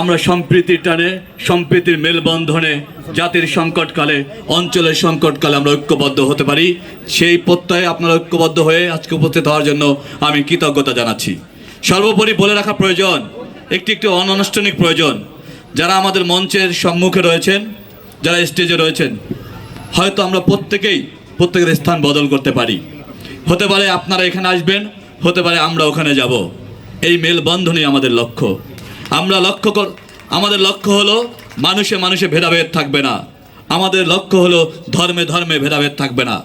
আমরা সম্প্রীতির টানে, সম্প্রীতির মেলবন্ধনে, জাতির সংকটকালে, অঞ্চলের সংকটকালে আমরা ঐক্যবদ্ধ হতে পারি। সেই প্রত্যয়ে আপনারা ঐক্যবদ্ধ হয়ে আজকে উপস্থিত হওয়ার জন্য আমি কৃতজ্ঞতা জানাচ্ছি। সর্বোপরি বলে রাখা প্রয়োজন, একটি একটি অনানুষ্ঠানিক প্রয়োজন। যারা আমাদের মঞ্চের সম্মুখে রয়েছেন, যারা স্টেজে রয়েছেন, হয়তো আমরা প্রত্যেকেই প্রত্যেকের স্থান বদল করতে পারি। হতে পারে আপনারা এখানে আসবেন, হতে পারে আমরা ওখানে যাব। এই মেলবন্ধনই আমাদের লক্ষ্য। আমরা লক্ষ্য কর, আমাদের লক্ষ্য হলো মানুষে মানুষে ভেদাভেদ থাকবে না। আমাদের লক্ষ্য হলো ধর্মে ধর্মে ভেদাভেদ থাকবে না।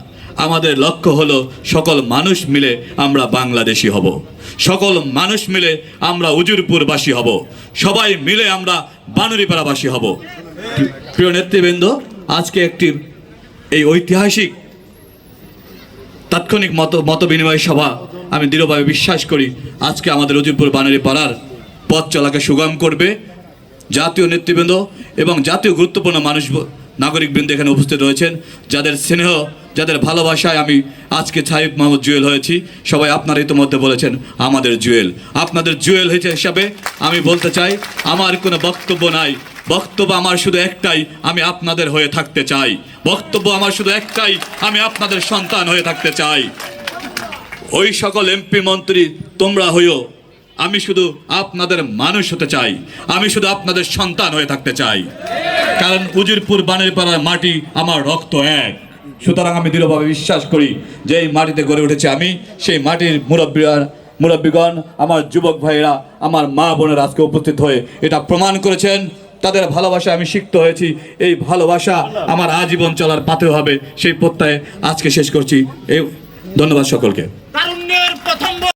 আমাদের লক্ষ্য হলো সকল মানুষ মিলে আমরা বাংলাদেশি হব। সকল মানুষ মিলে আমরা উজুরপুরবাসী হব। সবাই মিলে আমরা বানুরিপাড়াবাসী হব। প্রিয় নেতৃবৃন্দ, আজকে একটি এই ঐতিহাসিক, তাৎক্ষণিক মত মত বিনিময় সভা আমি দৃঢ়ভাবে বিশ্বাস করি। আজকে আমাদের অজিরপুর বানারি পাড়ার পথ চলাকে সুগম করবে। জাতীয় নেতৃবৃন্দ এবং জাতীয় গুরুত্বপূর্ণ মানুষ নাগরিকবৃন্দ এখানে উপস্থিত রয়েছেন, যাদের স্নেহ, যাদের ভালোবাসায় আমি আজকে সাহিব মোহাম্মদ জুয়েল হয়েছি। সবাই আপনারা ইতিমধ্যে বলেছেন, আমাদের জুয়েল। আপনাদের জুয়েল হয়েছে হিসাবে আমি বলতে চাই, আমার কোনো বক্তব্য নাই। বক্তব্য আমার শুধু একটাই, আমি আপনাদের হয়ে থাকতে চাই। বক্তব্য আমার শুধু একটাই, আমি আপনাদের সন্তান হয়ে থাকতে চাই। ওই সকল এমপি মন্ত্রী, তোমরা হইও আমি শুধু আপনাদের মানুষ হতে চাই। আমি শুধু আপনাদের সন্তান হয়ে থাকতে চাই। কারণ উজিরপুর বানের পাড়ার মাটি আমার রক্ত এক। সুতরাং আমি দৃঢ়ভাবে বিশ্বাস করি, যে এই মাটিতে গড়ে উঠেছে আমি, সেই মাটির মুরব্বীরা মুরব্বীগণ, আমার যুবক ভাইয়েরা, আমার মা বোনের আজকে উপস্থিত হয়ে এটা প্রমাণ করেছেন। তাদের ভালোবাসা আমি সিক্ত হয়েছি। এই ভালোবাসা আমার আজীবন চলার পাতে হবে। সেই প্রত্যয়ে আজকে শেষ করছি। এই ধন্যবাদ সকলকে।